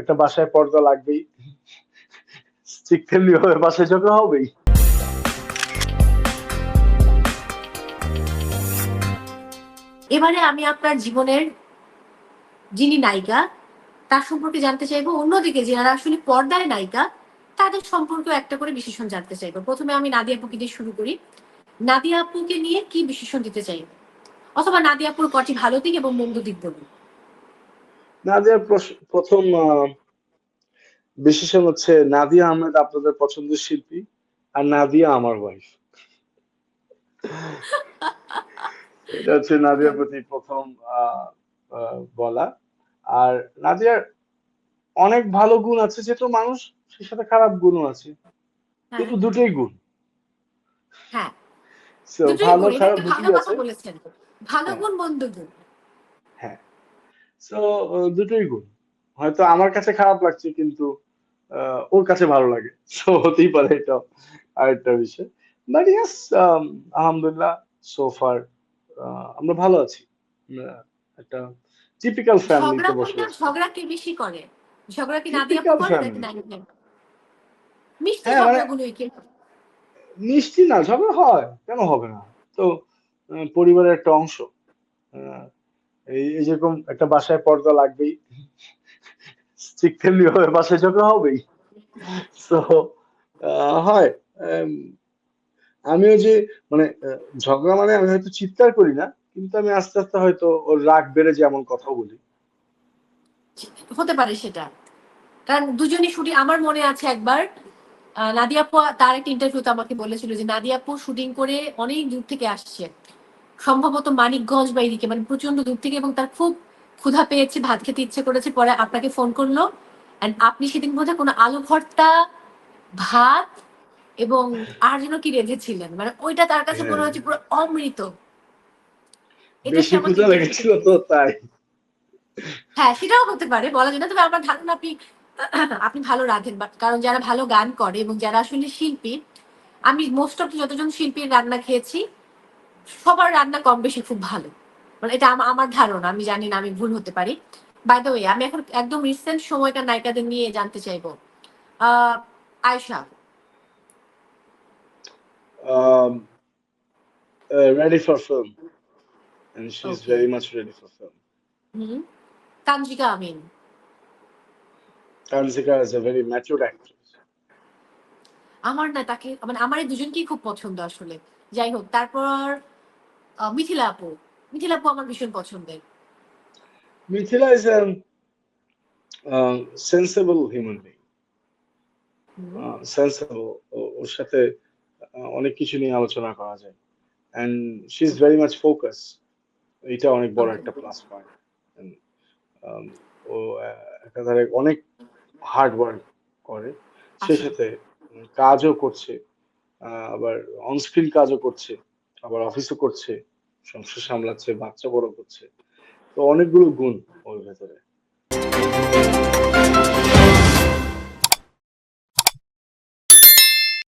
একটা বাসায় পর্দা লাগবেই। ঠিক তেমনি বাসায় ঝগড়া হবেই। এবারে আমি আপনার জীবনের যিনি নায়িকা, তার সম্পর্কে জানতে চাইব। অন্যদিকে যারা আসলে পর্দায় নায়িকা, তাদের সম্পর্কে একটা করে বিশেষণ জানতে চাইব। প্রথমে আমি নাদিয়া আপুকে দিয়ে শুরু করি। নাদিয়া আপুকে নিয়ে কি বিশেষণ দিতে চাইব? অথবা নাদিয়া আপুর কটি ভালো দিক এবং মন্দ দিক বলুন। নাদিয়ার প্রথম বিশেষণ হচ্ছে নাদিয়া আহমেদ আপনাদের পছন্দের শিল্পী আর নাদিয়া আমার ওয়াইফ এটা হচ্ছে নাদিয়ার প্রতি প্রথম বলা। আর নাদিয়ার অনেক ভালো গুণ আছে যেহেতু মানুষ সে সাথে খারাপ গুণও আছে। কিন্তু দুটোই গুণ। হ্যাঁ। ভালো খারাপ দুটোই ভালো আছে। ভালো হ্যাঁ। গুণ মন্দ গুণ। হ্যাঁ। সো দুটোই গুণ হয়তো আমার কাছে খারাপ লাগছে কিন্তু ওর কাছে ভালো লাগে। সো হতেই পারে এটা আরেকটা বিষয়। বাট ইয়াস আলহামদুলিল্লাহ সোফার আমরা ভালো আছি। একটা টিপিক্যাল ফ্যামিলিতে বসে ঝগড়া কি বেশি করে? ঝগড়া কি নাদিয়া করে নাকি family. মিষ্টি হ্যাঁ, মানে- ঝগড়াগুলোই কি? মিষ্টি না ঝগড়া হয় কেন হবে না? তো পরিবারের একটা অংশ। আহ, এই যেরকম একটা বাসায় পর্দা লাগবেই। ঠিক তেমনি ভাবে বাসায় ঝগড়া হবেই। তো হয় আমিও যে মানে ঝগড়া মানে আমি হয়তো চিৎকার করি না, কিন্তু আমি আস্তে আস্তে হয়তো ওর রাগ বেড়ে যায় এমন কথা বলি। হতে পারে সেটা। কারণ দুজনই শুটিং, আমার মনে আছে একবার নাদিয়া আপু তার একটা ইন্টারভিউতে আমাকে বলেছিল যে, নাদিয়া আপু শুটিং করে অনেক দূর থেকে আসছে। সম্ভবত মানিকগঞ্জ বা এদিকে মানে প্রচণ্ড দূর থেকে এবং তার খুব ক্ষুধা পেয়েছে ভাত খেতে ইচ্ছে করেছে পরে আপনাকে ফোন করল। এন্ড আপনি সেদিন বোধহয় কোনো আলু ভর্তা ভাত এবং আর যেন কি রেঁধেছিলেন মানে ওইটা তার কাছে মনে হ্যাঁ। হচ্ছে পুরো অমৃত। এটা বেশি সে আমাকে ক্ষুধা লেগেছিল তো তাই। হ্যাঁ সেটাও হতে পারে বলা যায় না। তবে আমার ধারণা আপনি আপনি ভালো রাঁধেন বাট কারণ যারা ভালো গান করে এবং যারা আসলে শিল্পী আমি মোস্ট অফ যতজন শিল্পীর রান্না খেয়েছি সবার রান্না কম বেশি খুব ভালো। মানে এটা আমা- আমার ধারণা আমি জানি না আমি ভুল হতে পারি। বাই দ্য ওয়ে আমি এখন একদম রিসেন্ট সময়কার নায়িকাদের নিয়ে জানতে চাইব। আহ Ayesha um, uh, ready for film. And she's Okay. very much ready for film. Hmm Tanjika Amin. Tanzika is a very matured actress. আমার না তাকে মানে আমার এই দুজনকেই খুব পছন্দ আসলে। যাই হোক তারপর মিথিলা আপু। মিথিলা আপু আমার ভীষণ পছন্দের। human being হুম। uh, sensible ও- ওর সাথে অনেক কিছু নিয়ে আলোচনা করা যায়। And she's very much focused এটা অনেক বড় একটা প্লাস পয়েন্ট ও একাধারে অনেক হার্ড ওয়ার্ক করে। সে আচ্ছা। সাথে কাজও করছে। আবার অনস্ক্রিন কাজও করছে। আবার অফিসও করছে সংসার সামলাচ্ছে বাচ্চা বড় করছে। তো অনেকগুলো গুণ ওর ভেতরে।